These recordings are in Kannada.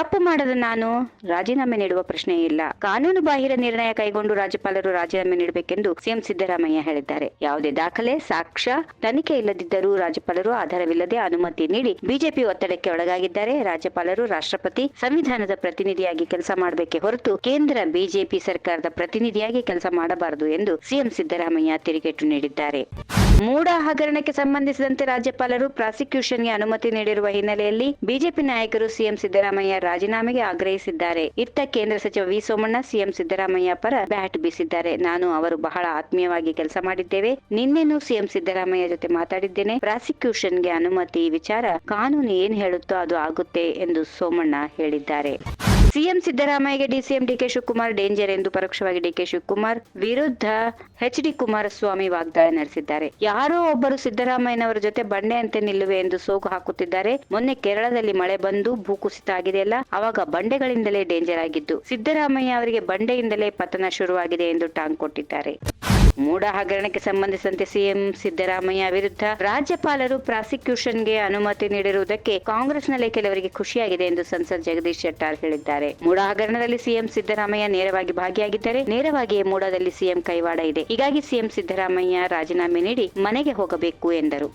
ತಪ್ಪು ಮಾಡದ ನಾನು ರಾಜೀನಾಮೆ ನೀಡುವ ಪ್ರಶ್ನೆ ಇಲ್ಲ. ಕಾನೂನು ಬಾಹಿರ ನಿರ್ಣಯ ಕೈಗೊಂಡು ರಾಜ್ಯಪಾಲರು ರಾಜೀನಾಮೆ ನೀಡಬೇಕೆಂದು ಸಿಎಂ ಸಿದ್ದರಾಮಯ್ಯ ಹೇಳಿದ್ದಾರೆ. ಯಾವುದೇ ದಾಖಲೆ, ಸಾಕ್ಷ್ಯ, ತನಿಖೆ ಇಲ್ಲದಿದ್ದರೂ ರಾಜ್ಯಪಾಲರು ಆಧಾರವಿಲ್ಲದೆ ಅನುಮತಿ ನೀಡಿ ಬಿಜೆಪಿ ಒತ್ತಡಕ್ಕೆ ಒಳಗಾಗಿದ್ದಾರೆ. ರಾಜ್ಯಪಾಲರು ರಾಷ್ಟ್ರಪತಿ ಸಂವಿಧಾನದ ಪ್ರತಿನಿಧಿಯಾಗಿ ಕೆಲಸ ಮಾಡಬೇಕೆ ಹೊರತು ಕೇಂದ್ರ ಬಿಜೆಪಿ ಸರ್ಕಾರದ ಪ್ರತಿನಿಧಿಯಾಗಿ ಕೆಲಸ ಮಾಡಬಾರದು ಎಂದು ಸಿಎಂ ಸಿದ್ದರಾಮಯ್ಯ ತಿರುಗೇಟು ನೀಡಿದ್ದಾರೆ. ಮೂಡ ಹಗರಣಕ್ಕೆ ಸಂಬಂಧಿಸಿದಂತೆ ರಾಜ್ಯಪಾಲರು ಪ್ರಾಸಿಕ್ಯೂಷನ್ಗೆ ಅನುಮತಿ ನೀಡಿರುವ ಹಿನ್ನೆಲೆಯಲ್ಲಿ ಬಿಜೆಪಿ ನಾಯಕರು ಸಿಎಂ ಸಿದ್ದರಾಮಯ್ಯ ರಾಜೀನಾಮೆಗೆ ಆಗ್ರಹಿಸಿದ್ದಾರೆ. ಇತ್ತ ಕೇಂದ್ರ ಸಚಿವ ವಿ ಸೋಮಣ್ಣ ಸಿಎಂ ಸಿದ್ದರಾಮಯ್ಯ ಪರ ಬ್ಯಾಟ್ ಬೀಸಿದ್ದಾರೆ. ನಾನು ಅವರು ಬಹಳ ಆತ್ಮೀಯವಾಗಿ ಕೆಲಸ ಮಾಡಿದ್ದೇವೆ. ನಿನ್ನೆನೂ ಸಿಎಂ ಸಿದ್ದರಾಮಯ್ಯ ಜೊತೆ ಮಾತಾಡಿದ್ದೇನೆ. ಪ್ರಾಸಿಕ್ಯೂಷನ್ಗೆ ಅನುಮತಿ ವಿಚಾರ ಕಾನೂನು ಏನ್ ಹೇಳುತ್ತೋ ಅದು ಆಗುತ್ತೆ ಎಂದು ಸೋಮಣ್ಣ ಹೇಳಿದ್ದಾರೆ. ಸಿಎಂ ಸಿದ್ದರಾಮಯ್ಯಗೆ ಡಿಸಿಎಂ ಡಿಕೆ ಶಿವಕುಮಾರ್, ಡೇಂಜರ್ ಎಂದು ಪರೋಕ್ಷವಾಗಿ ಡಿಕೆ ಶಿವಕುಮಾರ್ ವಿರುದ್ಧ ಎಚ್ ಡಿ ಕುಮಾರಸ್ವಾಮಿ ವಾಗ್ದಾಳಿ ನಡೆಸಿದ್ದಾರೆ. ಯಾರೋ ಒಬ್ಬರು ಸಿದ್ದರಾಮಯ್ಯನವರ ಜೊತೆ ಬಂಡೆಯಂತೆ ನಿಲ್ಲುವೆ ಎಂದು ಸೋಗು ಹಾಕುತ್ತಿದ್ದಾರೆ. ಮೊನ್ನೆ ಕೇರಳದಲ್ಲಿ ಮಳೆ ಬಂದು ಭೂಕುಸಿತ ಆಗಿದೆಯಲ್ಲ ಅವಾಗ ಬಂಡೆಗಳಿಂದಲೇ ಡೇಂಜರ್ ಆಗಿದ್ದು, ಸಿದ್ದರಾಮಯ್ಯ ಅವರಿಗೆ ಬಂಡೆಯಿಂದಲೇ ಪತನ ಶುರುವಾಗಿದೆ ಎಂದು ಟಾಂಗ್ ಕೊಟ್ಟಿದ್ದಾರೆ. ಮೂಡ ಹಗರಣಕ್ಕೆ ಸಂಬಂಧಿಸಿದಂತೆ ಸಿಎಂ ಸಿದ್ದರಾಮಯ್ಯ ವಿರುದ್ಧ ರಾಜ್ಯಪಾಲರು ಪ್ರಾಸಿಕ್ಯೂಷನ್ಗೆ ಅನುಮತಿ ನೀಡಿರುವುದಕ್ಕೆ ಕಾಂಗ್ರೆಸ್ನಲ್ಲೇ ಕೆಲವರಿಗೆ ಖುಷಿಯಾಗಿದೆ ಎಂದು ಸಂಸದ ಜಗದೀಶ್ ಶೆಟ್ಟಾರ್ ಹೇಳಿದ್ದಾರೆ. ಮೂಡ ಹಗರಣದಲ್ಲಿ ಸಿಎಂ ಸಿದ್ದರಾಮಯ್ಯ ನೇರವಾಗಿ ಭಾಗಿಯಾಗಿದ್ದರೆ ನೇರವಾಗಿಯೇ ಮೂಡದಲ್ಲಿ ಸಿಎಂ ಕೈವಾಡ ಇದೆ. ಹೀಗಾಗಿ ಸಿಎಂ ಸಿದ್ದರಾಮಯ್ಯ ರಾಜೀನಾಮೆ ನೀಡಿ ಮನೆಗೆ ಹೋಗಬೇಕು ಎಂದರು.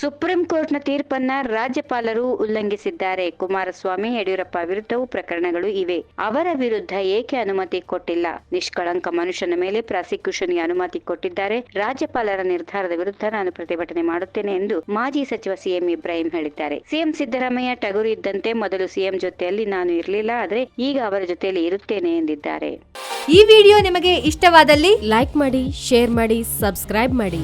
ಸುಪ್ರೀಂ ಕೋರ್ಟ್ನ ತೀರ್ಪನ್ನ ರಾಜ್ಯಪಾಲರು ಉಲ್ಲಂಘಿಸಿದ್ದಾರೆ. ಕುಮಾರಸ್ವಾಮಿ, ಯಡಿಯೂರಪ್ಪ ವಿರುದ್ಧವೂ ಪ್ರಕರಣಗಳು ಇವೆ. ಅವರ ವಿರುದ್ಧ ಏಕೆ ಅನುಮತಿ ಕೊಟ್ಟಿಲ್ಲ? ನಿಷ್ಕಳಂಕ ಮನುಷ್ಯನ ಮೇಲೆ ಪ್ರಾಸಿಕ್ಯೂಷನ್ಗೆ ಅನುಮತಿ ಕೊಟ್ಟಿದ್ದಾರೆ. ರಾಜ್ಯಪಾಲರ ನಿರ್ಧಾರದ ವಿರುದ್ಧ ನಾನು ಪ್ರತಿಭಟನೆ ಮಾಡುತ್ತೇನೆ ಎಂದು ಮಾಜಿ ಸಚಿವ ಸಿಎಂ ಇಬ್ರಾಹಿಂ ಹೇಳಿದ್ದಾರೆ. ಸಿಎಂ ಸಿದ್ದರಾಮಯ್ಯ ಟಗರು ಇದ್ದಂತೆ ಮೊದಲು ಸಿಎಂ ಜೊತೆಯಲ್ಲಿ ನಾನು ಇರಲಿಲ್ಲ, ಆದರೆ ಈಗ ಅವರ ಜೊತೆಯಲ್ಲಿ ಇರುತ್ತೇನೆ ಎಂದಿದ್ದಾರೆ. ಈ ವಿಡಿಯೋ ನಿಮಗೆ ಇಷ್ಟವಾದಲ್ಲಿ ಲೈಕ್ ಮಾಡಿ, ಶೇರ್ ಮಾಡಿ, ಸಬ್ಸ್ಕ್ರೈಬ್ ಮಾಡಿ.